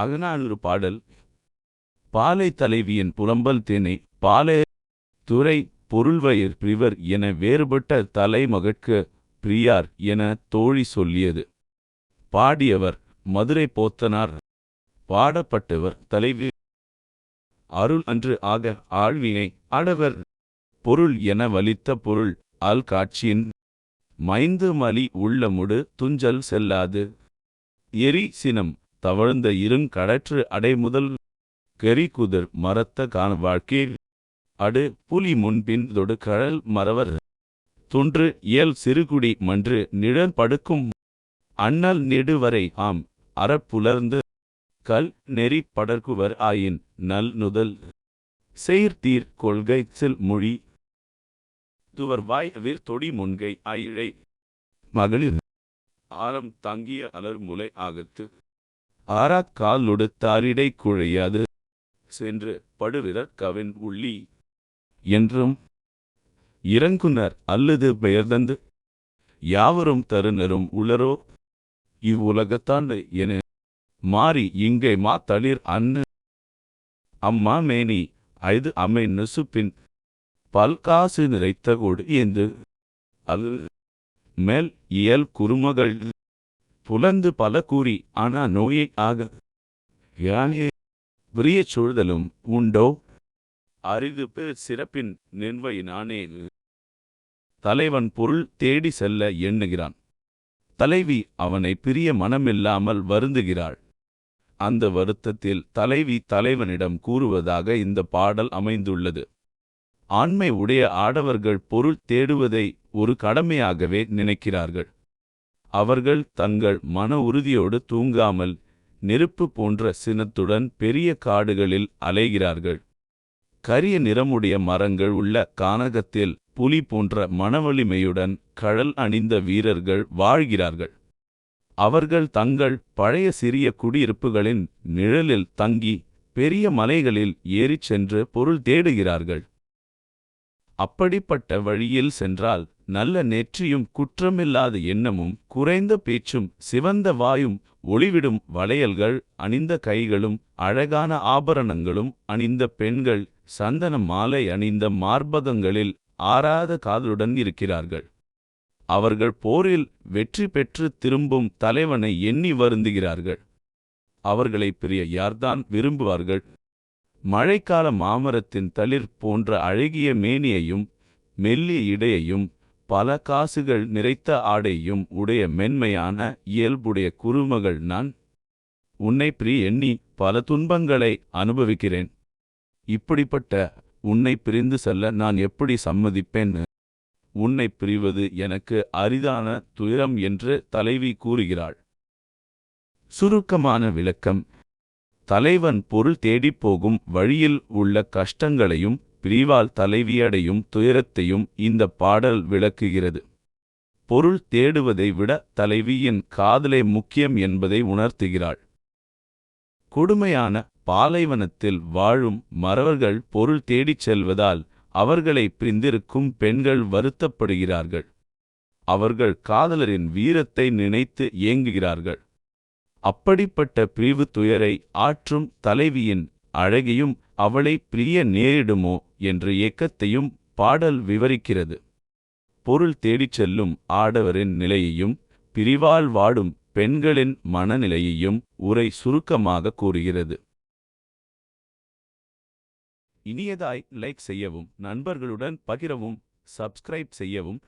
அகநானூறு பாடல். பாலை தலைவியின் புலம்பல் தேனை பாலே துறை பொருள்வயிர் பிரிவர் என வேறுபட்ட தலைமகட்கு பிரியார் என தோழி சொல்லியது. பாடியவர் மதுரை போத்தனார். பாடப்பட்டவர் தலைவி. அருள் அன்று ஆக ஆழ்வினை ஆடவர். பொருள் என வலித்த பொருள் அல் காட்சியின். மைந்து மலி உள்ளமுடு துஞ்சல் செல்லாது. எரி சினம் தவழ்ந்த இருங் கடற்று அடைமுதல் கெரிகுதிர் மரத்த காண வாழ்க்கை. அடு புலி முன்பின் தொடு கழல் மறவர். துன்று இயல் சிறுகுடி மன்று நிழல் படுக்கும். அண்ணல் நெடுவரை ஆம் அறப்புலர்ந்து கல் நெறி படர்குவர் ஆயின் நல் நுதல். செயிர்தீர் கொள்கை சில் மொழி. துவர் வாய் வீர் தொடி முன்கை ஆயிழை. மகளிர். ஆரம் தங்கிய அலர் முலை ஆகத்து. ஆறாக் காலொடு தாரிடை குழையாது. சென்று படுவிரற் கவின் உள்ளி. என்றும் இறங்குனர் அல்லது பெயர்தந்து. யாவரும் தருணரும் உளரோ? இவ்வுலகத்தாண்டு என மாறி இங்கே மா தளிர் அன்னு. அம்மா மேனி ஐது அம்மை நெசுப்பின் பல்காசு நிறைத்த கொடு என்று. அது மேல் இயல் குறுமகள் புலந்து பல கூறி ஆனா நோயை ஆக யானே? விரியச் சூழ்தலும் உண்டோ? அரிது பெர் சிறப்பின் நின்வையினானே தலைவன் பொருள் தேடி செல்ல எண்ணுகிறான். தலைவி அவனை பிரிய மனமில்லாமல் வருந்துகிறாள். அந்த வருத்தத்தில் தலைவி தலைவனிடம் கூறுவதாக இந்த பாடல் அமைந்துள்ளது. ஆண்மை உடைய ஆடவர்கள் பொருள் தேடுவதை ஒரு கடமையாகவே நினைக்கிறார்கள். அவர்கள் தங்கள் மன உறுதியோடு தூங்காமல் நெருப்பு போன்ற சினத்துடன் பெரிய காடுகளில் அலைகிறார்கள். கரிய நிறமுடைய மரங்கள் உள்ள கானகத்தில் புலி போன்ற மனவலிமையுடன் கழல் அணிந்த வீரர்கள் வாழ்கிறார்கள். அவர்கள் தங்கள் பழைய சிறிய குடியிருப்புகளின் நிழலில் தங்கி பெரிய மலைகளில் ஏறிச் சென்று பொருள் தேடுகிறார்கள். அப்படிப்பட்ட வழியில் சென்றால் நல்ல நெற்றியும் குற்றமில்லாத எண்ணமும் குறைந்த பேச்சும் சிவந்த வாயும் ஒளிவிடும் வளையல்கள் அணிந்த கைகளும் அழகான ஆபரணங்களும் அணிந்த பெண்கள் சந்தன மாலை அணிந்த மார்பகங்களில் ஆறாத காதலுடன் இருக்கிறார்கள். அவர்கள் போரில் வெற்றி பெற்று திரும்பும் தலைவனை எண்ணி வருந்துகிறார்கள். அவர்களை பிரிய யார்தான் விரும்புவார்கள்? மழைக்கால மாமரத்தின் தளிர் போன்ற அழகிய மேனியையும் மெல்லிய இடையையும் பல காசுகள் நிறைத்த ஆடையும் உடைய மென்மையான இயல்புடைய குறுமகள் நான் உன்னை பிரி எண்ணி பல துன்பங்களை அனுபவிக்கிறேன். இப்படிப்பட்ட உன்னை பிரிந்து செல்ல நான் எப்படி சம்மதிப்பேன்? உன்னை பிரிவது எனக்கு அரிதான துயரம் என்று தலைவி கூறுகிறாள். சுருக்கமான விளக்கம். தலைவன் பொருள் தேடிப் போகும் வழியில் உள்ள கஷ்டங்களையும் பிரிவால் தலைவியடையும் துயரத்தையும் இந்த பாடல் விளக்குகிறது. பொருள் தேடுவதை விட தலைவியின் காதலே முக்கியம் என்பதை உணர்த்துகிறாள். கொடுமையான பாலைவனத்தில் வாழும் மறவர்கள் பொருள் தேடிச் செல்வதால் அவர்களை பிரிந்திருக்கும் பெண்கள் வருத்தப்படுகிறார்கள். அவர்கள் காதலரின் வீரத்தை நினைத்து ஏங்குகிறார்கள். அப்படிப்பட்ட பிரிவு துயரை ஆற்றும் தலைவியின் அழகியும் அவளை பிரிய நேரிடுமோ என்ற இயக்கத்தையும் பாடல் விவரிக்கிறது. பொருள் தேடிச் செல்லும் ஆடவரின் நிலையையும் பிரிவால் வாடும் பெண்களின் மனநிலையையும் உரை சுருக்கமாக கூறுகிறது. இனியதாய் லைக் செய்யவும் நண்பர்களுடன் பகிரவும் சப்ஸ்கிரைப் செய்யவும்